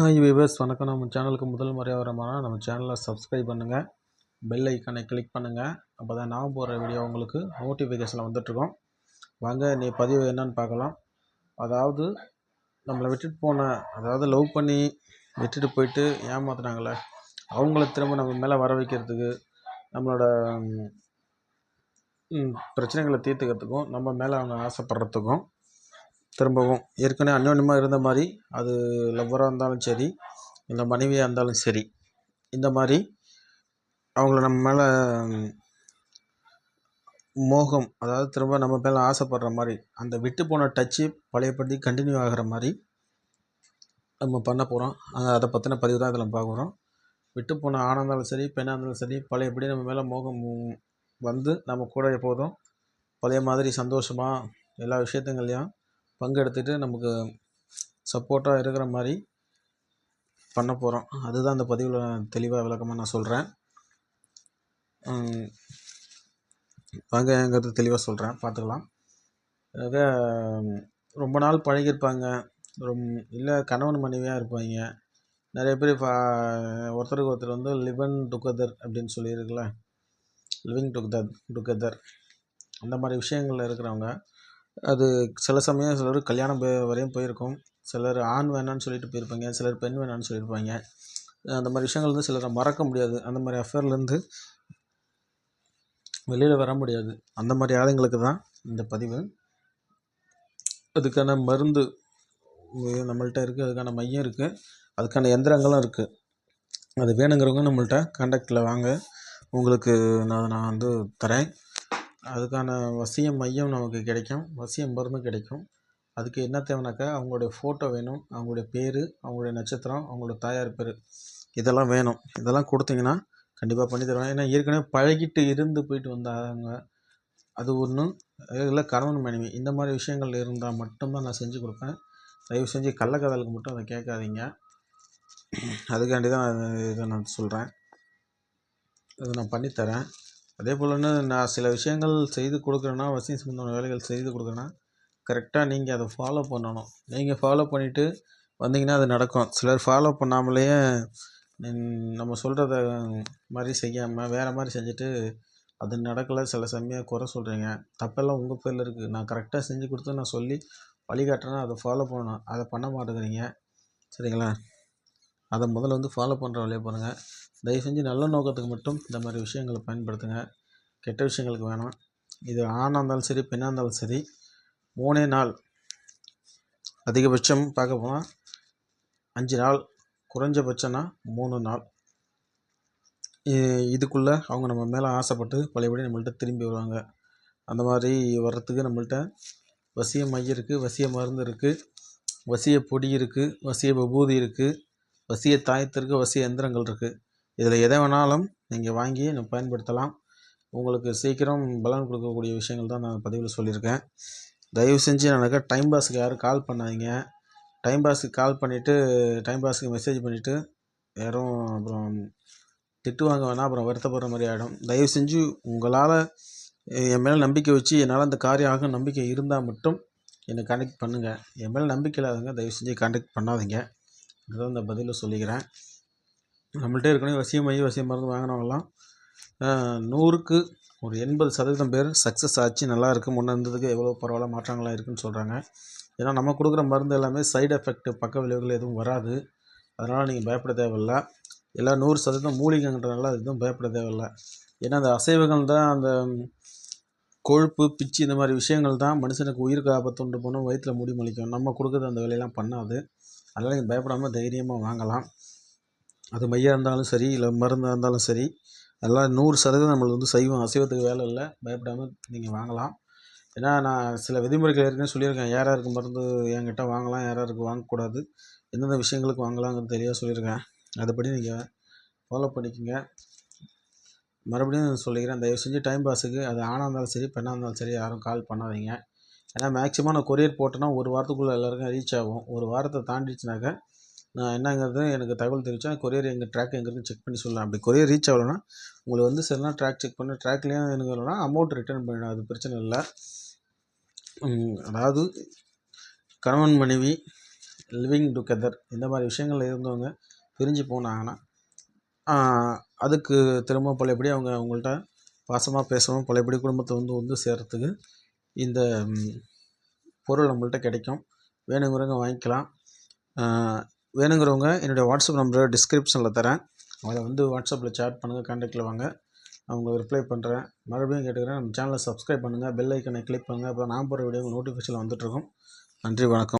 Hi viewers வணக்கம். நம்ம சேனலுக்கு முதல் முறையாக வரமானா நம்ம சேனலை சப்ஸ்கிரைப் பண்ணுங்கள் பெல் ஐக்கானை கிளிக் பண்ணுங்கள் அப்போ தான் நான் போடுற வீடியோ உங்களுக்கு நோட்டிஃபிகேஷனில் வந்துட்ருக்கோம் வாங்க நீ பதிவு என்னன்னு பார்க்கலாம். அதாவது நம்மளை விட்டுட்டு போன அதாவது லவ் பண்ணி விட்டுட்டு போயிட்டு ஏமாத்துனாங்களே அவங்கள திரும்ப நம்ம மேலே வர வைக்கிறதுக்கு நம்மளோட பிரச்சனைகளை தீர்த்துக்கிறதுக்கும் நம்ம மேலே அவங்க ஆசைப்படுறதுக்கும் திரும்பவும். ஏற்கனவே அன்யோன்யமாக இருந்த மாதிரி அது லவ்வராக இருந்தாலும் சரி இல்லை மனைவியாக இருந்தாலும் சரி இந்த மாதிரி அவங்கள நம்ம மேலே மோகம் அதாவது திரும்ப நம்ம மேலே ஆசைப்படுற மாதிரி அந்த விட்டு போன டச்சு பழையபடி கண்டினியூ ஆகிற மாதிரி நம்ம பண்ண போகிறோம் அதை பற்றின பதிவு தான் இதில் பார்க்குறோம் விட்டு போன ஆணாக இருந்தாலும் சரி பெண்ணாக இருந்தாலும் சரி பழையபடி நம்ம மேலே மோகம் வந்து நம்ம கூட எப்போதும் பழைய மாதிரி சந்தோஷமாக எல்லா விஷயத்துங்களையும் பங்கெடுத்துட்டு நமக்கு சப்போர்ட்டாக இருக்கிற மாதிரி பண்ண போகிறோம் அதுதான் அந்த பதிவில் தெளிவாக விளக்கமாக நான் சொல்கிறேன் வாங்க எங்கிறது தெளிவாக சொல்கிறேன் பார்த்துக்கலாம். ஆக ரொம்ப நாள் பழகியிருப்பாங்க. ரொம் இல்லை கணவன் மனைவியாக இருப்பாங்க. நிறைய பேர் இப்போ ஒருத்தருக்கு ஒருத்தர் வந்து லிவன் டுகெதர் அப்படின்னு சொல்லியிருக்குல்ல. லிவிங் டுகெதர் டுகெதர் அந்த மாதிரி விஷயங்களில் இருக்கிறவங்க அது சில சமயம் சிலர் கல்யாணம் போய் வரையும் போயிருக்கும். சிலர் ஆண் வேணான்னு சொல்லிட்டு போயிருப்பாங்க. சிலர் பெண் வேணான்னு சொல்லியிருப்பாங்க. அந்த மாதிரி விஷயங்கள் வந்து சிலரை மறக்க முடியாது. அந்த மாதிரி அஃபேர்லேருந்து வெளியில் வர முடியாது. அந்த மாதிரி ஆளுங்களுக்கு தான் இந்த பதிவு. அதுக்கான மருந்து நம்மள்கிட்ட நம்மள்ட்ட இருக்குது அதுக்கான மையம் இருக்குது அதுக்கான எந்திரங்களும் இருக்குது அது வேணுங்கிறவங்க நம்மள்ட்ட காண்டாக்டில் வாங்க. உங்களுக்கு நான் நான் வந்து தரேன். அதுக்கான வசிய மையம் நமக்கு கிடைக்கும். வசிய மருந்து கிடைக்கும். அதுக்கு என்ன தேவைனாக்கா அவங்களுடைய ஃபோட்டோ வேணும் அவங்களுடைய பேர் அவங்களுடைய நட்சத்திரம் அவங்களோட தாயார் பேர். இதெல்லாம் வேணும். இதெல்லாம் கொடுத்தீங்கன்னா கண்டிப்பாக பண்ணி தருவாங்க. ஏன்னா ஏற்கனவே பழகிட்டு இருந்து போயிட்டு வந்தாங்க. அது ஒன்று இல்லை கணவன் மனைவி. இந்த மாதிரி விஷயங்கள் இருந்தால் மட்டும்தான் நான் செஞ்சு கொடுப்பேன். தயவு செஞ்சு கள்ளக்காதலுக்கு மட்டும் அதை கேட்காதீங்க. அதுக்காண்டி தான் இதை நான் சொல்கிறேன் இதை நான் பண்ணித்தரேன். அதே போலன்னு நான் சில விஷயங்கள் செய்து கொடுக்குறேன்னா வசியம் சம்மந்தமான வேலைகள் செய்து கொடுக்குறேன்னா கரெக்டாக நீங்கள் அதை ஃபாலோ பண்ணணும். நீங்கள் ஃபாலோ பண்ணிவிட்டு வந்தீங்கன்னா அது நடக்கும். சிலர் ஃபாலோ பண்ணாமலேயே நம்ம சொல்கிறத மாதிரி செய்யாமல் வேறு மாதிரி செஞ்சுட்டு அது நடக்கலை சில செம்மையாக குறை சொல்கிறீங்க தப்பெல்லாம் உங்கள் பேரில் இருக்குது நான் கரெக்டாக செஞ்சு கொடுத்து நான் சொல்லி வழிகாட்டுறேன்னா அதை ஃபாலோ பண்ணணும். அதை பண்ண மாட்டேங்கிறீங்க. சரிங்களா? அதை முதல்ல வந்து ஃபாலோ பண்ணுற வழியை பாருங்கள் தயவு செஞ்சு நல்ல நோக்கத்துக்கு மட்டும் இந்த மாதிரி விஷயங்களை பயன்படுத்துங்க. கெட்ட விஷயங்களுக்கு வேணாம். இது ஆணாக இருந்தாலும் சரி பெண்ணாக இருந்தாலும் சரி மூணே நாள். அதிகபட்சம் பார்க்க போனால் அஞ்சு நாள் குறைஞ்சபட்சம்னா மூணு நாள். இதுக்குள்ளே அவங்க நம்ம மேலே ஆசைப்பட்டு பழையபடி நம்மள்ட்ட திரும்பி வருவாங்க. அந்த மாதிரி வர்றதுக்கு நம்மள்ட்ட வசிய மையம் இருக்குது வசிய மருந்து இருக்குது வசிய பொடி இருக்குது வசிய விபூதி இருக்குது வசிய தாயத்திற்கு வசிய எந்திரங்கள் இருக்குது இதில் எதை வேணாலும் நீங்கள் வாங்கி நம்ம பயன்படுத்தலாம். உங்களுக்கு சீக்கிரம் பலன் கொடுக்கக்கூடிய விஷயங்கள் தான் நான் பதிவில் சொல்லியிருக்கேன். தயவு செஞ்சு எனக்கு டைம் பாஸுக்கு யாரும் கால் பண்ணாதீங்க. டைம் பாஸுக்கு கால் பண்ணிவிட்டு டைம் பாஸுக்கு மெசேஜ் பண்ணிவிட்டு யாரும் அப்புறம் திட்டு வாங்க வேணாம் அப்புறம் வருத்தப்படுற மாதிரி ஆகிடும் தயவு செஞ்சு உங்களால் என் மேலே நம்பிக்கை வச்சு என்னால் அந்த காரியம் ஆகும் நம்பிக்கை இருந்தால் மட்டும் என்னை கான்டாக்ட் பண்ணுங்கள் என் மேலே நம்பிக்கை இல்லாதவங்க தயவு செஞ்சு கான்டாக்ட் பண்ணாதீங்க. இதுதான் இந்த பதிலை சொல்லிக்கிறேன். நம்மள்ட்ட ஏற்கனவே வசியம் மைய வசியம் மருந்து வாங்கினவங்களாம் நூறுக்கு ஒரு எண்பது சதவீதம் பேர் சக்ஸஸ் ஆச்சு நல்லா இருக்குது முன்னே இருந்ததுக்கு எவ்வளோ பரவாயில்ல மாற்றங்களாக இருக்குன்னு சொல்கிறாங்க ஏன்னா நம்ம கொடுக்குற மருந்து எல்லாமே சைடு எஃபெக்ட் பக்க விளைவுகள் எதுவும் வராது. அதனால் நீங்கள் பயப்பட தேவையில்லை. எல்லாம் நூறு சதவீதம் மூலிகைன்றதுனால அது எதுவும் பயப்பட தேவையில்லை. ஏன்னா அந்த அசைவுகள் தான் அந்த கொழுப்பு பிச்சு இந்த மாதிரி விஷயங்கள் தான் மனுஷனுக்கு உயிருக்கு ஆபத்து உண்டு போனோம் வயிற்றில் முடி மலிக்கும் நம்ம கொடுக்குறது அந்த வேலையெல்லாம் பண்ணாது. அதனால் நீங்கள் பயப்படாமல் தைரியமாக வாங்கலாம். அது மையாக இருந்தாலும் சரி இல்லை மருந்தாக இருந்தாலும் சரி அதெல்லாம் நூறு சதவீதம் நம்மளுக்கு வந்து சைவம் அசைவத்துக்கு வேலை இல்லை பயப்படாமல் நீங்கள் வாங்கலாம். ஏன்னா நான் சில விதிமுறைகள் ஏற்கனவே சொல்லியிருக்கேன். யார் யாருக்கு மருந்து என்கிட்ட வாங்கலாம் யார் யாருக்கு வாங்கக்கூடாது எந்தெந்த விஷயங்களுக்கு வாங்கலாங்கிறது தெளிவாக சொல்லியிருக்கேன். அதுபடி நீங்கள் ஃபாலோ பண்ணிக்கோங்க. மறுபடியும் சொல்லிக்கிறேன். தயவு செஞ்சு டைம் பாஸுக்கு அது ஆணாக இருந்தாலும் சரி பெண்ணாக இருந்தாலும் சரி யாரும் கால் பண்ணாதீங்க. ஏன்னா மேக்ஸிமம் நான் கொரியர் போட்டேன்னா ஒரு வாரத்துக்குள்ளே எல்லாருக்கும் ரீச் ஆகும். ஒரு வாரத்தை தாண்டிச்சுனாக்கா நான் என்னங்கிறது எனக்கு தகவல் தெரிவிச்சா கொரியர் எங்கள் ட்ராக் எங்கே இருக்குன்னு செக் பண்ணி சொல்லலாம். அப்படி கொரியர் ரீச் ஆகலைன்னா உங்களுக்கு வந்து சரினா ட்ராக் செக் பண்ணி ட்ராக்லேயும் எனக்கு அமௌண்ட் ரிட்டர்ன் பண்ணிடும் அது பிரச்சனை இல்லை. அதாவது கணவன் மனைவி லிவிங் டுகெதர் இந்த மாதிரி விஷயங்கள் இருந்தவங்க பிரிஞ்சு போனாங்கன்னா அதுக்கு திரும்ப பழையபடி அவங்க அவங்கள்ட்ட பாசமாக பேசவும் பழையபடி குடும்பத்தை வந்து வந்து சேர்கிறதுக்கு இந்த பொருள் நம்மள்ட்ட கிடைக்கும். வேணுங்கிறவங்க வாங்கிக்கலாம். வேணுங்கிறவங்க என்னுடைய வாட்ஸ்அப் நம்பரை டிஸ்கிரிப்ஷனில் தரேன். அதில் வந்து வாட்ஸ்அப்பில் சேட் பண்ணுங்கள் கான்டாக்டில் வாங்க. நான் உங்களுக்கு ரிப்ளை பண்ணுறேன் மறுபடியும் கேட்டுக்கிறேன் நம்ம சேனலை சப்ஸ்கிரைப் பண்ணுங்கள் பெல் ஐக்கனை கிளிக் பண்ணுங்கள் அப்போ நான் போகிற வீடியோ நோட்டிஃபிகேஷன் வந்துட்டுருக்கும். நன்றி வணக்கம்.